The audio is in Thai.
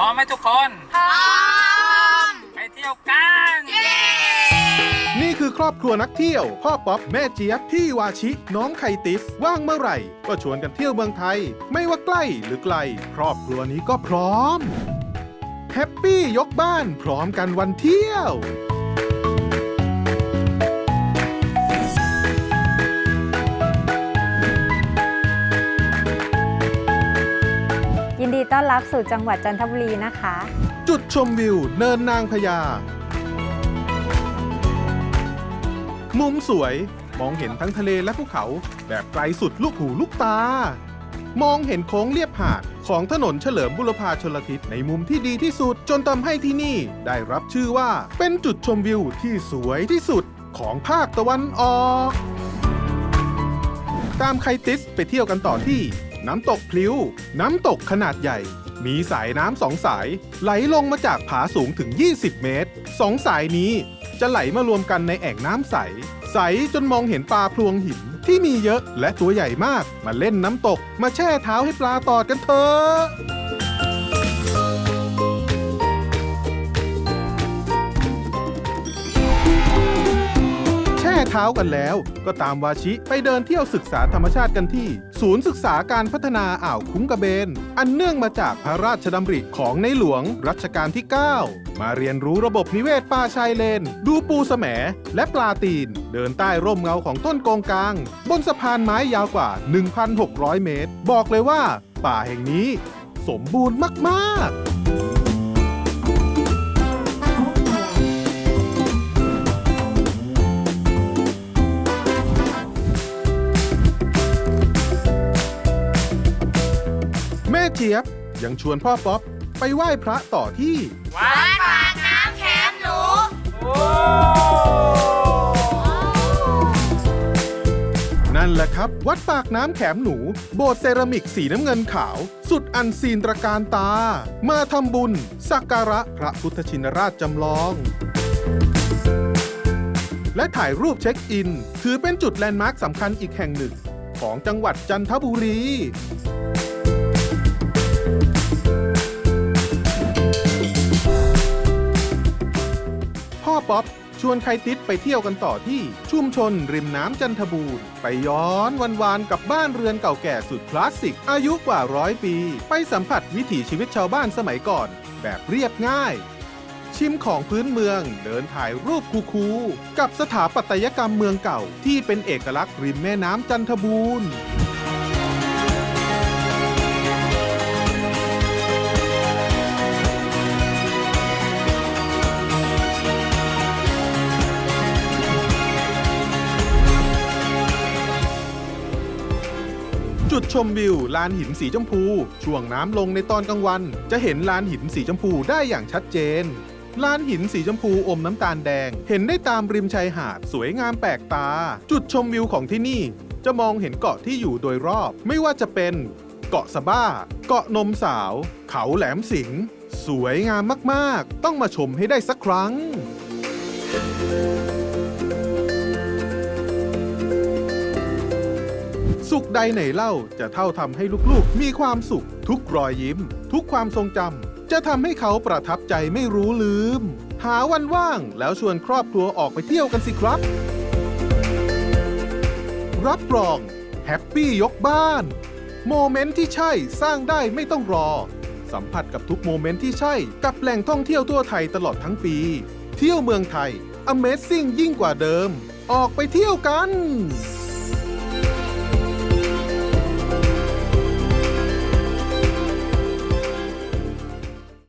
ร้อมไหมทุกคน พร้อม ไปเที่ยวกัน นี่คือครอบครัวนักเที่ยว พ่อป๊อปแม่เจี๊ยบพี่วาชิ น้องไคติส ว่างเมื่อไหร่ ก็ชวนกันเที่ยวเมืองไทย ไม่ว่าใกล้หรือไกล ครอบครัวนี้ก็พร้อม แฮปปี้ยกบ้านพร้อมกันวันเที่ยว อนรับสู่จังหวัดจันทบุรีนะคะ จุดชมวิวเนินนางพญา มุมสวยมองเห็นทั้งทะเลและภูเขา แบบไกลสุดลูกหูลูกตา มองเห็นโค้งเลียบหาดของถนนเฉลิมบุรพาชลทิศในมุมที่ดีที่สุดจนทำให้ที่นี่ได้รับชื่อว่าเป็นจุดชมวิวที่สวยที่สุดของภาคตะวันออก ตามไคติสไปเที่ยวกันต่อที่ น้ำตกพลิ้ว น้ำตกขนาดใหญ่ มีสายน้ำสองสาย ไหลลงมาจากผาสูงถึง 20 เมตร สองสายนี้จะไหลมารวมกันในแอ่งน้ำใส ใสจนมองเห็นปลาพลวงหินที่มีเยอะและตัวใหญ่มาก มาเล่นน้ำตก มาแช่เท้าให้ปลาตอดกันเถอะ เท้ากันแล้ว ก็ตามวาชิไปเดินเที่ยวศึกษาธรรมชาติกันที่ ศูนย์ศึกษาการพัฒนาอ่าวคุ้งกระเบน อันเนื่องมาจากพระราชดำริของในหลวงรัชกาลที่ 9 มาเรียนรู้ระบบนิเวศป่าชายเลน ดูปูแสมและปลาตีน เดินใต้ร่มเงาของต้นโกงกลาง บนสะพานไม้ยาวกว่า 1,600 เมตร บอกเลยว่า ป่าแห่งนี้ สมบูรณ์มาก ๆ เจี๊ยบยังชวนพ่อป๊อปไปไหว้พระต่อที่ว้าวัดปากน้ำแคมหนู นั่นแหละครับ วัดปากน้ำแขมหนู โบสถ์เซรามิกสีน้ำเงินขาว สุดอันซีนตระการตา มาทำบุญ สักการะพระพุทธชินราชจำลอง และถ่ายรูปเช็คอิน ถือเป็นจุดแลนด์มาร์คสำคัญอีกแห่งหนึ่ง ของจังหวัดจันทบุรี พ่อป๊อปชวนใครติดไปเที่ยวกันต่อที่ชุมชนริมน้ำจันทบูรณ์ ไปย้อนวันวานกับบ้านเรือนเก่าแก่สุดคลาสสิก อายุกว่าร้อยปี ไปสัมผัสวิถีชีวิตชาวบ้านสมัยก่อน แบบเรียบง่าย ชิมของพื้นเมืองเดินถ่ายรูปคูๆกับสถาปัตยกรรมเมืองเก่าที่เป็นเอกลักษณ์ริมแม่น้ำจันทบูรณ์ ดชมวิวลานหินสีชมพู ช่วงน้ำลงในตอนกลางวัน จะเห็นลานหินสีชมพูได้อย่างชัดเจนลานหินสีชมพูอมน้ำตาลแดง เห็นได้ตามริมชายหาดสวยงามแปลกตา จุดชมวิวของที่นี่ จะมองเห็นเกาะที่อยู่โดยรอบ ไม่ว่าจะเป็น เกาะสะบ้า เกาะนมสาว เขาแหลมสิง สวยงามมาก ๆ ต้องมาชมให้ได้สักครั้ง ขใดไหนเล่าจะเท่าทำให้ลูกๆ มีความสุข ทุกรอยยิ้ม ทุกความทรงจำจะทำให้เขาประทับใจไม่รู้ลืม หาวันว่างแล้วชวนครอบครัวออกไปเที่ยวกันสิครับ รับรอง แฮปปี้ยกบ้าน โมเมนต์ที่ใช่สร้างได้ไม่ต้องรอ สัมผัสกับทุกโมเมนต์ที่ใช่กับแหล่งท่องเที่ยวทั่วไทยตลอดทั้งปี เที่ยวเมืองไทย Amazing ยิ่งกว่าเดิม ออกไปเที่ยวกัน